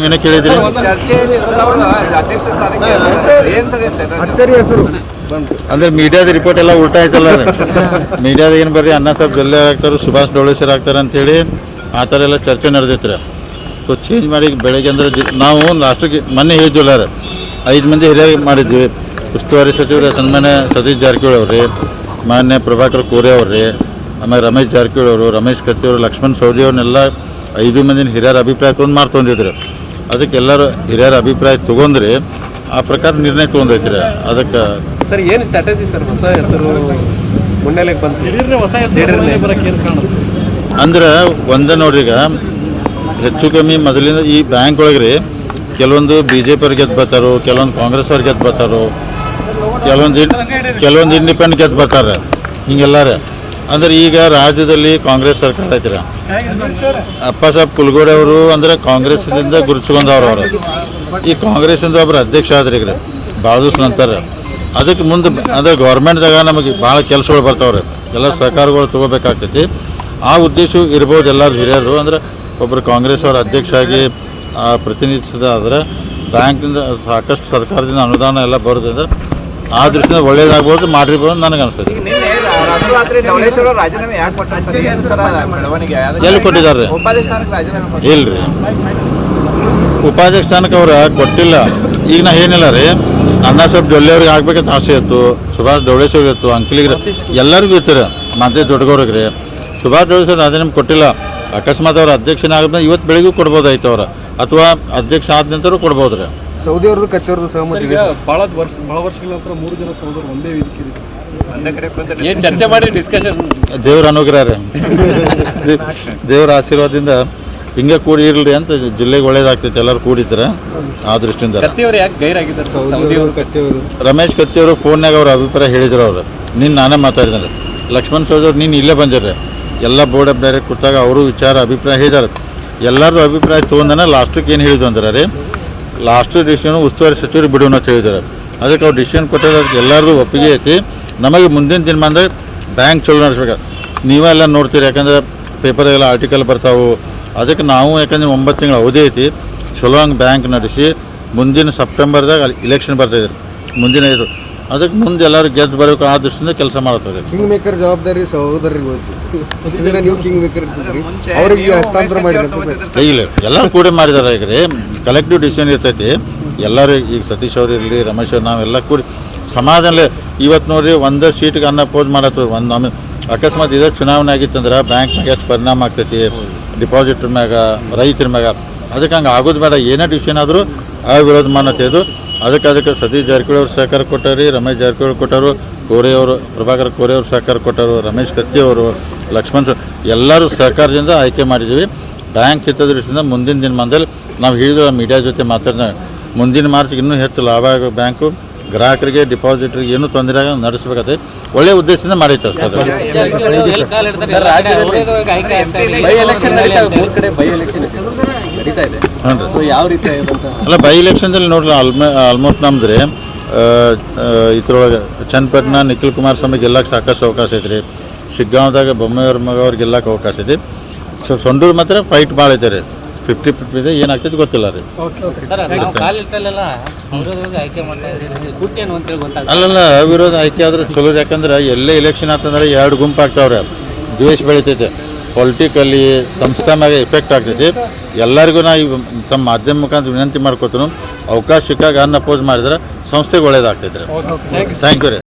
ನೀವೇನೇ ಕೇಳಿದ್ರಿ? ಅಚ್ಚರಿ ಹೆಸರು ಅಂದ್ರೆ ಮೀಡಿಯಾದ ರಿಪೋರ್ಟ್ ಎಲ್ಲ ಉಲ್ಟಾ ಆಯ್ತಲ್ಲ ಮೀಡಿಯಾದ ಏನು ಬರ್ರಿ ಅಣ್ಣ ಸಾಹೇಬ್ ಜಲ್ಲೆ ಆಗ್ತಾರೆ ಸುಭಾಷ್ ಡೋಳೆ ಸರ್ ಆಗ್ತಾರೆ ಅಂತೇಳಿ ಆ ಥರ ಎಲ್ಲ ಚರ್ಚೆ ನಡೆದೈತ್ರಿ. ಸೊ ಚೇಂಜ್ ಮಾಡಿ ಬೆಳಗ್ಗೆ ಅಂದ್ರೆ ನಾವು ಲಾಸ್ಟಿಗೆ ಮೊನ್ನೆ ಹೇಳಿದ್ವಲ್ಲ ರೀ ಐದು ಮಂದಿ ಹಿರಿಯ ಮಾಡಿದ್ವಿ. ಉಸ್ತುವಾರಿ ಸಚಿವರು ಸನ್ಮಾನ್ಯ ಸತೀಶ್ ಜಾರಕಿಹೊಳಿ ಅವ್ರಿ ಮಾನ್ಯ ಪ್ರಭಾಕರ್ ಕೋರೆ ಅವ್ರಿ ಆಮೇಲೆ ರಮೇಶ್ ಜಾರಕಿಹೊಳಿ ಅವರು ರಮೇಶ್ ಕತ್ತಿ ಅವರು ಲಕ್ಷ್ಮಣ್ ಸೌದಿ ಅವ್ರನ್ನೆಲ್ಲ ಐದು ಮಂದಿನ ಹಿರಿಯರ ಅಭಿಪ್ರಾಯ ತೊಗೊಂಡು ಮಾಡ್ತೊಂದಿದ್ರು. ಅದಕ್ಕೆ ಎಲ್ಲರೂ ಹಿರಿಯರ ಅಭಿಪ್ರಾಯ ತಗೊಂಡ್ರೆ ಆ ಪ್ರಕಾರ ನಿರ್ಣಯ ತೊಗೊಂಡೈತ್ರಿ ಅದಕ್ಕೆ ಸರ್ ಏನು ಸ್ಟ್ರಾಟಜಿ ಸರ್? ಹೊಸ ಹೆಸರು ಮುನ್ನೆಲೆಗೆ ಬಂತು. ಅಂದ್ರೆ ಒಂದೇ ನೋಡ್ರಿ ಈಗ ಹೆಚ್ಚು ಕಮ್ಮಿ ಮೊದಲಿಂದ ಈ ಬ್ಯಾಂಕ್ ಒಳಗೆ ರೀ ಕೆಲವೊಂದು ಬಿ ಜೆ ಪಿ ಅವ್ರು ಗೆದ್ದು ಬರ್ತಾರೋ ಕೆಲವೊಂದು ಕಾಂಗ್ರೆಸ್ ಅವ್ರು ಗೆದ್ದು ಬರ್ತಾರೋ ಕೆಲವೊಂದು ಇನ್- ಕೆಲವೊಂದು ಇಂಡಿಪೆಂಡೆಂಟ್ ಗೆದ್ದು ಬರ್ತಾರೆ ಹಿಂಗೆಲ್ಲಾರ. ಅಂದ್ರೆ ಈಗ ರಾಜ್ಯದಲ್ಲಿ ಕಾಂಗ್ರೆಸ್ ಸರ್ಕಾರ ಐತ್ರಿ. ಅಪ್ಪ ಸಾಹೇಬ್ ಕುಲ್ಗೋಡೆ ಅವರು ಅಂದ್ರೆ ಕಾಂಗ್ರೆಸ್ನಿಂದ ಗುರುತಿಸ್ಕೊಂಡವ್ರು ಅವರು ಈ ಕಾಂಗ್ರೆಸ್ಸಿಂದ ಒಬ್ಬರು ಅಧ್ಯಕ್ಷ ಆದ್ರಿ ಈಗ ಭಾಳ ದಿವಸ ನಂತರ ಅದಕ್ಕೆ ಮುಂದೆ ಅಂದ್ರೆ ಗೌರ್ಮೆಂಟ್ದಾಗ ನಮಗೆ ಭಾಳ ಕೆಲಸಗಳು ಬರ್ತಾವ್ರೆ. ಎಲ್ಲ ಸರ್ಕಾರಗಳು ತಗೋಬೇಕಾಗ್ತೈತಿ. ಆ ಉದ್ದೇಶ ಇರ್ಬೋದು ಎಲ್ಲರೂ ಹಿರಿಯರು. ಅಂದ್ರೆ ಒಬ್ಬರು ಕಾಂಗ್ರೆಸ್ ಅವರ ಅಧ್ಯಕ್ಷ ಆಗಿ ಪ್ರತಿನಿಧಿಸಿದ ಆದರೆ ಬ್ಯಾಂಕಿಂದ ಸಾಕಷ್ಟು ಸರ್ಕಾರದಿಂದ ಅನುದಾನ ಎಲ್ಲ ಬರೋದ್ರಿಂದ ಆ ದೃಷ್ಟಿಯಿಂದ ಒಳ್ಳೇದಾಗ್ಬೋದು ಮಾಡಿರ್ಬೋದು ನನಗೆ ಅನಿಸ್ತದೆ. ರಾಜೀನಾಮೆ ಯಾಕೆ ಎಲ್ಲಿ ಕೊಟ್ಟಿದ್ದಾರೆ? ಉಪಾಧ್ಯಕ್ಷ ಸ್ಥಾನಕ್ಕೆ ರಾಜೀನಾಮೆ ಕೊಟ್ಟಾರೆ. ಇಲ್ರಿ. ಉಪಾಧ್ಯಕ್ಷ ಸ್ಥಾನಕ್ಕೆ ಅವ್ರು ಕೊಟ್ಟಿಲ್ಲ? ಈಗ ನಾ ಏನಿಲ್ಲ ರೀ. ಅಣ್ಣ ಸಾಹೇಬ್ ಜೊಲ್ಲೆ ಅವ್ರಿಗೆ ಆಗ್ಬೇಕಂತ ಆಸೆ ಇತ್ತು. ಸುಭಾಷ್ ಡೌಳೇಶ್ವರಿಗೆ ಇತ್ತು ಅಂಕಲಿಗ್ರಿ ಎಲ್ಲರಿಗೂ ಇತ್ತು ಮಂತ್ರಿ ದೊಡ್ಡಗೌರಿಗೆ ರೀ. ಸುಭಾಷ್ ಡೌಳೇಶ್ವರ ರಾಜೀನಾಮೆ ಕೊಟ್ಟಿಲ್ಲ. ಅಕಸ್ಮಾತ್ ಅವ್ರ ಅಧ್ಯಕ್ಷನ ಆಗದ ಇವತ್ತು ಬೆಳಿಗ್ಗೆ ಕೊಡ್ಬೋದಾಯ್ತು ಅವ್ರ. ಅಥವಾ ಅಧ್ಯಕ್ಷ ಆದ ನಂತರ ಕೊಡ್ಬೋದು ರೀ. ಸೌದಿ ಅವರು ಕಚೇರಿ ಸಹಮತಿ ಭಾಳ ಬಹಳ ವರ್ಷ ಭಾಳ ವರ್ಷಗಳ ನಂತರ ಮೂರು ಜನ ಸಹೋದರು ಒಂದೇ ವೇದಿಕೆ ಏನ್ ಚರ್ಚೆ ಮಾಡಿ ಡಿಸ್ಕಷನ್ ದೇವ್ರ ಅನುಗ್ರಹ ರೀ ದೇವ್ರ ಆಶೀರ್ವಾದದಿಂದ ಹಿಂಗೆ ಕೂಡಿ ಇರಲಿ ಅಂತ ಜಿಲ್ಲೆಗೆ ಒಳ್ಳೇದಾಗ್ತೈತೆ ಎಲ್ಲರೂ ಕೂಡಿದ್ರೆ ಆ ದೃಷ್ಟಿಯಿಂದ. ಕತ್ತಿಯವರು ರಮೇಶ್ ಕತ್ತಿ ಅವರು ಫೋನ್ಯಾಗ ಅವ್ರ ಅಭಿಪ್ರಾಯ ಹೇಳಿದ್ರು ಅವರು. ನಿನ್ನ ನಾನೇ ಮಾತಾಡಿದ್ರೆ ಲಕ್ಷ್ಮಣ್ ಸೌದಿ ಅವ್ರು ನೀನು ಇಲ್ಲೇ ಬಂದಿರ್ರಿ. ಎಲ್ಲ ಬೋರ್ಡ್ ಆಫ್ ಡೈರೆಕ್ಟ್ ಕೂತಾಗ ಅವರು ವಿಚಾರ ಅಭಿಪ್ರಾಯ ಹೇಳಿದಾರೆ. ಎಲ್ಲರದ್ದು ಅಭಿಪ್ರಾಯ ತೊಗೊಂಡನ ಲಾಸ್ಟಿಗೆ ಏನು ಹೇಳಿದ್ರು ಅಂದ್ರೆ ರೀ? ಲಾಸ್ಟ್ ಡಿಸಿಷನ್ ಉಸ್ತುವಾರಿ ಸಚಿವರು ಬಿಡೋಣ ಅಂತ ಹೇಳಿದ್ದಾರೆ. ಅದಕ್ಕೆ ಅವ್ರು ಡಿಸಿಷನ್ ಕೊಟ್ಟಿದ್ರೆ ಅದಕ್ಕೆ ಎಲ್ಲರದು ಒಪ್ಪಿಗೆ ಐತಿ. ನಮಗೆ ಮುಂದಿನ ದಿನಮಾನದಾಗ ಬ್ಯಾಂಕ್ ಚಲೋ ನಡೆಸ್ಬೇಕು. ನೀವೆಲ್ಲ ನೋಡ್ತೀರಿ ಯಾಕಂದ್ರೆ ಪೇಪರ್ಗೆಲ್ಲ ಆರ್ಟಿಕಲ್ ಬರ್ತಾವೆ. ಅದಕ್ಕೆ ನಾವು ಯಾಕಂದ್ರೆ ಒಂಬತ್ತು ತಿಂಗಳ ಅವಧಿ ಐತಿ. ಚಲೋ ಹಂಗೆ ಬ್ಯಾಂಕ್ ನಡೆಸಿ ಮುಂದಿನ ಸೆಪ್ಟೆಂಬರ್ದಾಗ ಅಲ್ಲಿ ಇಲೆಕ್ಷನ್ ಬರ್ತಾಯಿದ್ರು ಮುಂದಿನ ಇದು. ಅದಕ್ಕೆ ಮುಂದೆ ಎಲ್ಲರೂ ಗೆದ್ದು ಬರಬೇಕು ಆ ದೃಷ್ಟಿಯಿಂದ ಕೆಲಸ ಮಾಡ್ತಾರೆ ಕಿಂಗ್ ಮೇಕರ್ ಜವಾಬ್ದಾರಿ ಸಹೋದರಿ ಇಲ್ಲ ಎಲ್ಲರೂ ಕೂಡ ಮಾಡಿದ್ದಾರೆ ಈಗ ರೀ. ಕಲೆಕ್ಟಿವ್ ಡಿಸಿಷನ್ ಇರ್ತೈತಿ. ಎಲ್ಲರೂ ಈಗ ಸತೀಶ್ ಅವ್ರು ಇರಲಿ ರಮೇಶ್ ಅವ್ರು ನಾವೆಲ್ಲ ಕೂಡಿ ಸಮಾಧಾನ ಇವತ್ತು ನೋಡ್ರಿ ಒಂದೇ ಸೀಟ್ಗೆ ಅನ್ನ ಪೋಸ್ ಮಾಡತ್ತದ ಒಂದು ನಮ್ಮ ಅಕಸ್ಮಾತ್ ಇದೇ ಚುನಾವಣೆ ಆಗಿತ್ತಂದ್ರೆ ಬ್ಯಾಂಕ್ನಾಗ ಎಷ್ಟು ಪರಿಣಾಮ ಆಗ್ತೈತಿ, ಡಿಪಾಸಿಟ್ ಮ್ಯಾಗ, ರೈತರ ಮ್ಯಾಗ. ಅದಕ್ಕೆ ಹಂಗೆ ಆಗೋದು ಬೇಡ. ಏನೇ ಡಿಸಿಷನ್ ಆದರೂ ಆ ವಿರೋಧ ಮಾನತೆ ಇದು ಅದಕ್ಕೆ ಅದಕ್ಕೆ ಸತೀಶ್ ಜಾರಕಿಹೊಳಿ ಅವ್ರು ಸಹಕಾರ ಕೊಟ್ಟಾರಿ ರಮೇಶ್ ಜಾರಕಿಹೊಳಿ ಕೊಟ್ಟರು ಕೋರೆ ಅವರು, ಪ್ರಭಾಕರ್ ಕೋರೆ ಅವರು ಸಹಕಾರ ಕೊಟ್ಟರು ರಮೇಶ್ ಕತ್ತಿಯವರು ಲಕ್ಷ್ಮಣ್ ಎಲ್ಲರೂ ಸಹಕಾರದಿಂದ ಆಯ್ಕೆ ಮಾಡಿದ್ದೀವಿ ಬ್ಯಾಂಕ್ ಹಿತದೃಷ್ಟಿಯಿಂದ ಮುಂದಿನ ದಿನಮಾನದಲ್ಲಿ ನಾವು ಹೇಳಿದ ಮೀಡಿಯಾ ಜೊತೆ ಮಾತಾಡಿದಾಗ ಮುಂದಿನ ಮಾರ್ಚ್ಗೆ ಇನ್ನೂ ಹೆಚ್ಚು ಲಾಭ ಆಗೋ ಬ್ಯಾಂಕು ಗ್ರಾಹಕರಿಗೆ ಡಿಪಾಸಿಟ್ರಿಗೆ ಏನು ತೊಂದರೆ ಆಗ ನಡೆಸಬೇಕಾದ್ರೆ ಒಳ್ಳೆ ಉದ್ದೇಶದಿಂದ ಮಾಡೈತೆ ಅಷ್ಟೇ ಅಲ್ಲ ಬೈ ಎಲೆಕ್ಷನ್ದಲ್ಲಿ ನೋಡ್ರಿ ಆಲ್ಮೋ ಆಲ್ಮೋಸ್ಟ್ ನಮ್ದ್ರೆ ರೀ ಇದ್ರೊಳಗೆ ಚನ್ನಪಟ್ಟಣ ನಿಖಿಲ್ ಕುಮಾರ್ ಸ್ವಾಮಿ ಗೆಲ್ಲಕ್ಕೆ ಸಾಕಷ್ಟು ಅವಕಾಶ ಐತೆ ರೀ ಶಿಗ್ಗಾಂವ್ದಾಗ ಬೊಮ್ಮೆಯವ್ರ ಮಗ ಅವ್ರು ಗೆಲ್ಲಕ್ಕೆ ಅವಕಾಶ ಐತಿ ಸೊ ಸೊಂಡೂರು ಮಾತ್ರ ಫೈಟ್ ಭಾಳ ಐತೆ ರೀ ಫಿಫ್ಟಿ ಫಿಫ್ಟಿ ಇದೆ ಏನಾಗ್ತೈತೆ ಗೊತ್ತಿಲ್ಲ ರೀ ಸರ್ ನಾವು ಕಾಲಿಟ್ಟಲ್ಲೆಲ್ಲ ವಿರೋಧವಾಗಿ ಆಯ್ಕೆ ಮಾಡ್ತಾ ಇದ್ದೀವಿ ಗುಟ್ಟೇನು ಅಂತೇಳಿ ಗೊತ್ತಾಗ್ತದೆ. ಅಲ್ಲಲ್ಲ ಅವಿರೋಧ ಆಯ್ಕೆ ಆದ್ರೆ ಚಲೋ ಯಾಕಂದ್ರೆ ಎಲ್ಲೇ ಎಲೆಕ್ಷನ್ ಆತಂದ್ರೆ ಎರಡು ಗುಂಪು ಆಗ್ತಾವ್ರೆ ದ್ವೇಷ ಬೆಳಿತೈತೆ. ಪೊಲಿಟಿಕಲ್ಲಿ ಸಂಸ್ಥೆ ಮ್ಯಾಗ ಎಫೆಕ್ಟ್ ಆಗ್ತೈತಿ. ಎಲ್ಲರಿಗೂ ನಾ ಈ ತಮ್ಮ ಮಾಧ್ಯಮ ಮುಖಾಂತರ ವಿನಂತಿ ಮಾಡ್ಕೊತನು. ಅವಕಾಶ ಸಿಕ್ಕಾಗ ಅನ್ನ ಅಪೋಸ್ ಮಾಡಿದ್ರೆ ಸಂಸ್ಥೆಗೆ ಒಳ್ಳೇದಾಗ್ತೈತೆ ರೀ. ಥ್ಯಾಂಕ್ ಯು ರೀ.